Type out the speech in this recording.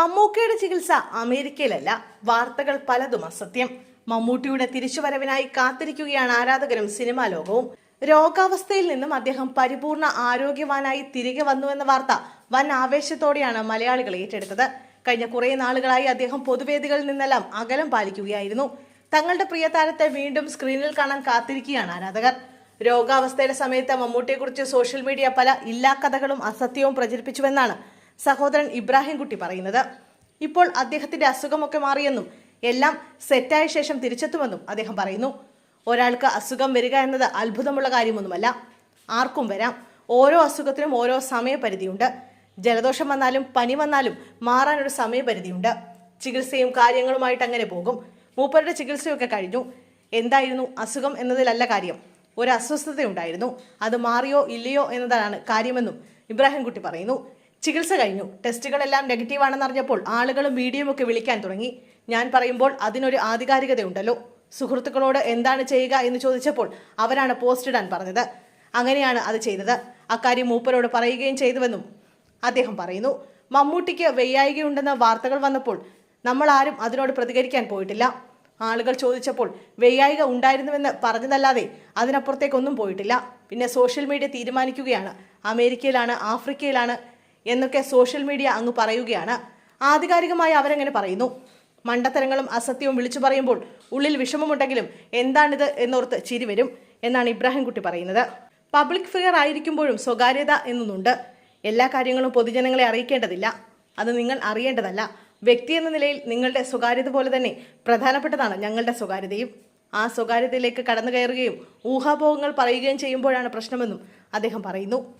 മമ്മൂക്കയുടെ ചികിത്സ അമേരിക്കയിലല്ല വാർത്തകൾ പലതും അസത്യം. മമ്മൂട്ടിയുടെ തിരിച്ചുവരവിനായി കാത്തിരിക്കുകയാണ് ആരാധകരും സിനിമാ ലോകവും. രോഗാവസ്ഥയിൽ നിന്നും അദ്ദേഹം പരിപൂർണ ആരോഗ്യവാനായി തിരികെ വന്നുവെന്ന വാർത്ത വൻ ആവേശത്തോടെയാണ് മലയാളികൾ ഏറ്റെടുത്തത്. കഴിഞ്ഞ കുറേ നാളുകളായി അദ്ദേഹം പൊതുവേദികളിൽ നിന്നെല്ലാം അകലം പാലിക്കുകയായിരുന്നു. തങ്ങളുടെ പ്രിയ താരത്തെ വീണ്ടും സ്ക്രീനിൽ കാണാൻ കാത്തിരിക്കുകയാണ് ആരാധകർ. രോഗാവസ്ഥയുടെ സമയത്ത് മമ്മൂട്ടിയെക്കുറിച്ച് സോഷ്യൽ മീഡിയ പല ഇല്ലാ കഥകളും അസത്യവും പ്രചരിപ്പിച്ചുവെന്നാണ് സഹോദരൻ ഇബ്രാഹിം കുട്ടി പറയുന്നത്. ഇപ്പോൾ അദ്ദേഹത്തിന്റെ അസുഖമൊക്കെ മാറിയെന്നും എല്ലാം സെറ്റായ ശേഷം തിരിച്ചെത്തുമെന്നും അദ്ദേഹം പറയുന്നു. ഒരാൾക്ക് അസുഖം വരിക എന്നത് അത്ഭുതമുള്ള കാര്യമൊന്നുമല്ല. ആർക്കും വരാം. ഓരോ അസുഖത്തിനും ഓരോ സമയപരിധിയുണ്ട്. ജലദോഷം വന്നാലും പനി വന്നാലും മാറാനൊരു സമയപരിധിയുണ്ട്. ചികിത്സയും കാര്യങ്ങളുമായിട്ട് അങ്ങനെ പോകും. മൂപ്പരുടെ ചികിത്സയൊക്കെ കഴിഞ്ഞു. എന്തായിരുന്നു അസുഖം എന്നതിലല്ല കാര്യം. ഒരു അസ്വസ്ഥതയുണ്ടായിരുന്നു. അത് മാറിയോ ഇല്ലയോ എന്നതാണ് കാര്യമെന്നും ഇബ്രാഹിം കുട്ടി പറയുന്നു. ചികിത്സ കഴിഞ്ഞു. ടെസ്റ്റുകളെല്ലാം നെഗറ്റീവാണെന്ന് അറിഞ്ഞപ്പോൾ ആളുകളും മീഡിയയും ഒക്കെ വിളിക്കാൻ തുടങ്ങി. ഞാൻ പറയുമ്പോൾ അതിനൊരു ആധികാരികതയുണ്ടല്ലോ. സുഹൃത്തുക്കളോട് എന്താണ് ചെയ്യുക എന്ന് ചോദിച്ചപ്പോൾ അവരാണ് പോസ്റ്റ് ഇടാൻ പറഞ്ഞത്. അങ്ങനെയാണ് അത് ചെയ്തത്. അക്കാര്യം മൂപ്പരോട് പറയുകയും ചെയ്തുവെന്നും അദ്ദേഹം പറയുന്നു. മമ്മൂട്ടിക്ക് വെയ്യായികയുണ്ടെന്ന വാർത്തകൾ വന്നപ്പോൾ നമ്മൾ ആരും അതിനോട് പ്രതികരിക്കാൻ പോയിട്ടില്ല. ആളുകൾ ചോദിച്ചപ്പോൾ വെയ്യായിക ഉണ്ടായിരുന്നുവെന്ന് പറഞ്ഞതല്ലാതെ അതിനപ്പുറത്തേക്കൊന്നും പോയിട്ടില്ല. പിന്നെ സോഷ്യൽ മീഡിയ തീരുമാനിക്കുകയാണ്. അമേരിക്കയിലാണ് ആഫ്രിക്കയിലാണ് എന്നൊക്കെ സോഷ്യൽ മീഡിയ അങ്ങ് പറയുകയാണ്. ആധികാരികമായി അവരങ്ങനെ പറയുന്നു. മണ്ടത്തരങ്ങളും അസത്യവും വിളിച്ചു പറയുമ്പോൾ ഉള്ളിൽ വിഷമമുണ്ടെങ്കിലും എന്താണിത് എന്നോർത്ത് ചിരി വരും എന്നാണ് ഇബ്രാഹിംകുട്ടി പറയുന്നത്. പബ്ലിക് ഫിഗർ ആയിരിക്കുമ്പോഴും സ്വകാര്യത എന്നൊന്നുണ്ട്. എല്ലാ കാര്യങ്ങളും പൊതുജനങ്ങളെ അറിയിക്കേണ്ടതില്ല. അത് നിങ്ങൾ അറിയേണ്ടതല്ല. വ്യക്തി എന്ന നിലയിൽ നിങ്ങളുടെ സ്വകാര്യത പോലെ തന്നെ പ്രധാനപ്പെട്ടതാണ് ഞങ്ങളുടെ സ്വകാര്യതയും. ആ സ്വകാര്യതയിലേക്ക് കടന്നു കയറുകയും ഊഹാപോഹങ്ങൾ പറയുകയും ചെയ്യുമ്പോഴാണ് പ്രശ്നമെന്നും അദ്ദേഹം പറയുന്നു.